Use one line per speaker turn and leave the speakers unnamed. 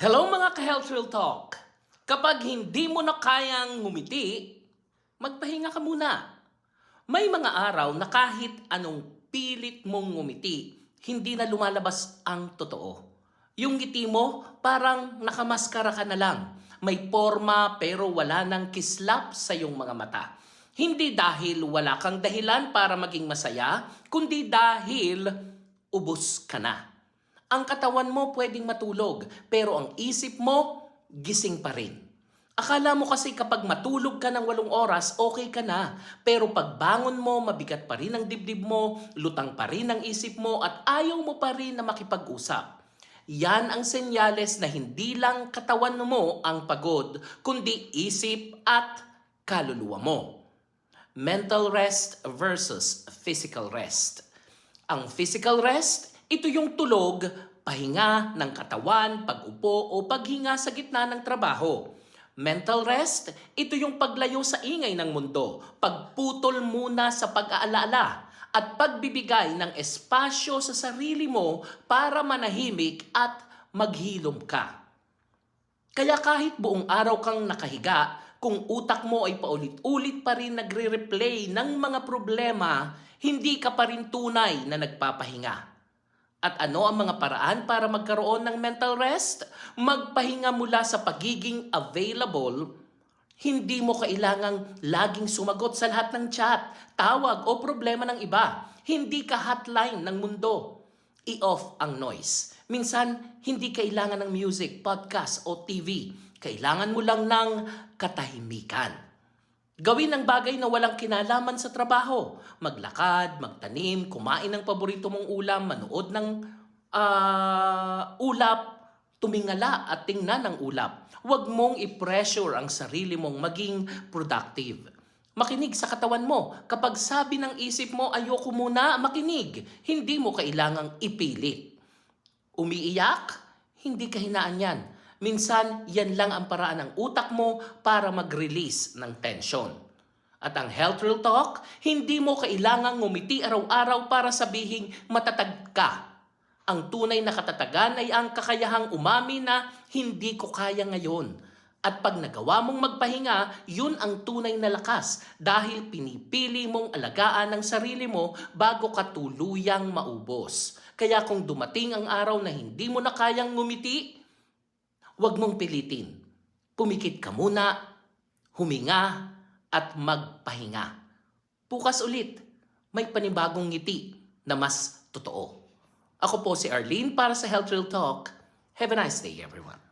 Hello mga ka-Health Real Talk! Kapag hindi mo na kayang ngumiti, magpahinga ka muna. May mga araw na kahit anong pilit mong ngumiti, hindi na lumalabas ang totoo. Yung ngiti mo, parang nakamaskara ka na lang. May forma pero wala nang kislap sa iyong mga mata. Hindi dahil wala kang dahilan para maging masaya, kundi dahil ubos ka na. Ang katawan mo pwedeng matulog, pero ang isip mo, gising pa rin. Akala mo kasi kapag matulog ka ng walong oras, okay ka na. Pero pagbangon mo, mabigat pa rin ang dibdib mo, lutang pa rin ang isip mo, at ayaw mo pa rin na makipag-usap. Yan ang senyales na hindi lang katawan mo ang pagod, kundi isip at kaluluwa mo. Mental rest versus physical rest. Ang physical rest, ito yung tulog, pahinga ng katawan, pag-upo o paghinga sa gitna ng trabaho. Mental rest, ito yung paglayo sa ingay ng mundo, pagputol muna sa pag-aalala, at pagbibigay ng espasyo sa sarili mo para manahimik at maghilom ka. Kaya kahit buong araw kang nakahiga, kung utak mo ay paulit-ulit pa rin nagre-replay ng mga problema, hindi ka pa rin tunay na nagpapahinga. At ano ang mga paraan para magkaroon ng mental rest? Magpahinga mula sa pagiging available. Hindi mo kailangang laging sumagot sa lahat ng chat, tawag o problema ng iba. Hindi ka hotline ng mundo. I-off ang noise. Minsan, hindi kailangan ng music, podcast o TV. Kailangan mo lang ng katahimikan. Gawin ang bagay na walang kinalaman sa trabaho. Maglakad, magtanim, kumain ng paborito mong ulam, manood ng ah, ulap, tumingala at tingnan ng ulap. Huwag mong i-pressure ang sarili mong maging productive. Makinig sa katawan mo. Kapag sabi ng isip mo, ayoko muna, makinig. Hindi mo kailangang ipilit. Umiiyak? Hindi kahinaan yan. Minsan, yan lang ang paraan ng utak mo para mag-release ng tension. At ang Health Real Talk, hindi mo kailangang ngumiti araw-araw para sabihing matatag ka. Ang tunay na katatagan ay ang kakayahang umami na hindi ko kaya ngayon. At pag nagawa mong magpahinga, yun ang tunay na lakas dahil pinipili mong alagaan ang sarili mo bago ka tuluyang maubos. Kaya kung dumating ang araw na hindi mo na kayang ngumiti, Huwag mong pilitin. Pumikit ka muna, huminga, at magpahinga. Bukas ulit, may panibagong ngiti na mas totoo. Ako po si Arlene para sa Health Real Talk. Have a nice day everyone.